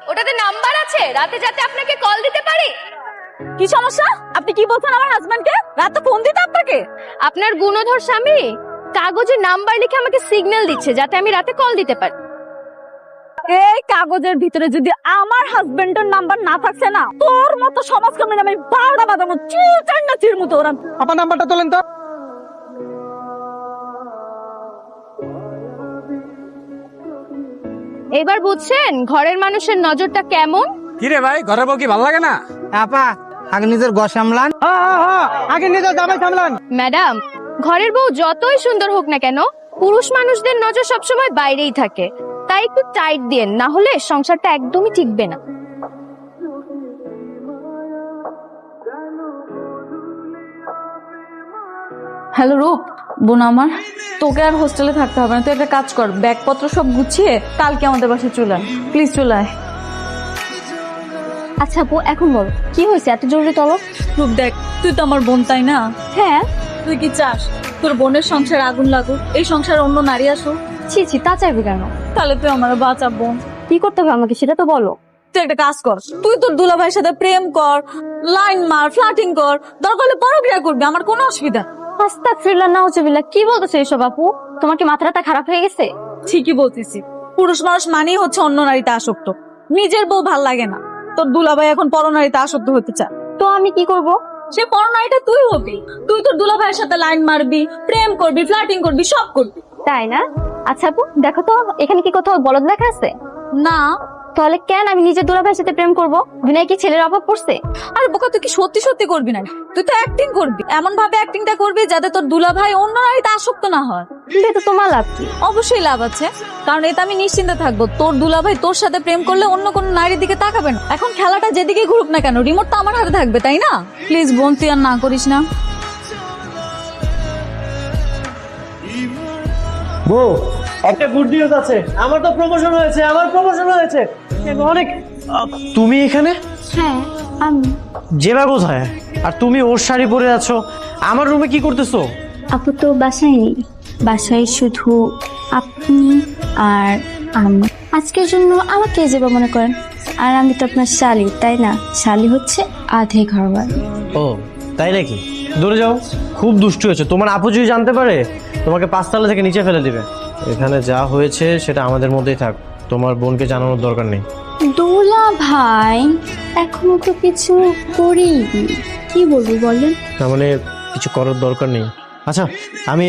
ওটাতে নাম্বার আছে রাতে যাতে আপনাকে কল দিতে পারি। কি সমস্যা? আপনি কি বলছেন আমার হাজবেন্ডকে রাতে ফোন দিতে আপনাকে। আপনার গুণধর স্বামী কাগজে নাম্বার লিখে আমাকে সিগন্যাল দিচ্ছে যাতে আমি রাতে কল দিতে পারি। এই কাগজের ভিতরে যদি আমার হাজবেন্ডের নাম্বার না থাকছে না তোর মতো সমাজকর্মী আমি বারোটা বাজানো চির চার না চির মতো ওরা আপনার নাম্বারটা তোলেন তো। এবার বুঝছেন ঘরের মানুষের নজরটা কেমন? কি রে ভাই ঘরের বউ কি ভালো লাগে না? আপা আগে নিজের গো সামলান। আগে নিজের দামে সামলান। ম্যাডাম ঘরের বউ যতই সুন্দর হোক না কেন পুরুষ মানুষদের নজর সবসময় বাইরেই থাকে। তাই একটু টাইট দিন না হলে সংসারটা একদমই টিকবে না। হ্যালো রূপ বোন আমার তোকে আর হোস্টেলে থাকতে হবে না। তুই একটা কাজ কর ব্যাগপত্র সব গুছিয়ে কালকে আমাদের বাসায় চলে আয়। প্লিজ চলে আয়। আচ্ছা আপু এখন বল কি হয়েছে? এত জরুরি তলব? রূপ দেখ তুই তো আমার বোন তাই না? হ্যাঁ। তুই কি চাস? তোর বোনের সংসার আগুন লাগুক এই সংসারে অন্য নারী আসুক। ছি ছি তা চাইবে কেন? তাহলে তুই আমার বাঁচা বোন। কি করতে হবে আমাকে সেটা তো বলো। তুই একটা কাজ কর তুই তোর দুলাভাইয়ের সাথে প্রেম কর লাইন মার ফ্লাটিং কর দরকার হলে পরক্রিয়া করবি আমার কোনো অসুবিধা নেই। আস্তাক ফিরলা না হচ্ছে কি বলতেছো এইসব আপু? তোমার কি মাথাটা খারাপ হয়ে গেছে? ঠিকই বলতেছি। পুরুষ মানুষ মানেই হচ্ছে অন্য নারীতে আসক্ত। নিজের বউ ভালো লাগে না। তোর দুলাভাই এখন পরনারীতে আসক্ত হতে চায়। তো আমি কি করব? সে পরনারীটা তুই হবি। তুই তোর দুলাভাইয়ের সাথে লাইন মারবি প্রেম করবি ফ্লাটিং করবি সব করবি। তাই না? আচ্ছা আপু দেখো তো এখানে কি কোথাও বলদ লেখা আছে? না। তাহলে কেন আমি নিজের দুলাভাইয়ের সাথে প্রেম করব? বিনয় কি ছেলের অভাব পড়ছে? আর বোকা তুই কি সত্যি সত্যি করবি না তুই তো অ্যাক্টিং করবি। এমন ভাবে অ্যাক্টিংটা করবি যাতে তোর দুলাভাই অন্য নারীতে আসক্ত না হয়। এতে তোমার লাভ কি? অবশ্যই লাভ আছে। কারণ এতে আমি নিশ্চিন্তে থাকব। তোর দুলাভাই তোর সাথে প্রেম করলে অন্য কোনো নারীর দিকে তাকাবে না। এখন খেলাটা যেদিকে ঘুরুক না কেন রিমোট তো আমার হাতে থাকবে তাই না? প্লিজ বোন তুই আর না করিস না। বউ একটা গুড নিউজ আছে। আমার তো প্রমোশন হয়েছে আমার প্রমোশন হয়েছে। অনেক তুমি এখানে? হ্যাঁ আমি। জেবা কোথায়? আর তুমি ওর শাড়ি পরে আছো। আমার রুমে কি করতেছো? আপু তো বাসায় নেই। বাসায় শুধু আপনি আর আমি। আজকের জন্য আমাকে যাবে মনে করেন। আর আমি তো আপনার শালি তাই না? শালি হচ্ছে আধে ঘরবার ও তাই নাকি? দূরে যাও খুব দুষ্টু হয়েছে। তোমার আপু যদি জানতে পারে তোমাকে পাঁচতলা থেকে নিচে ফেলে দিবে। এখানে যা হয়েছে সেটা আমাদের মধ্যেই থাক। তোমার বোনকে জানানোর দরকার নেই। দোলা ভাই এখনও তো কিছু করি কি বলব বলেন? তার মানে কিছু করার দরকার নেই। আচ্ছা আমি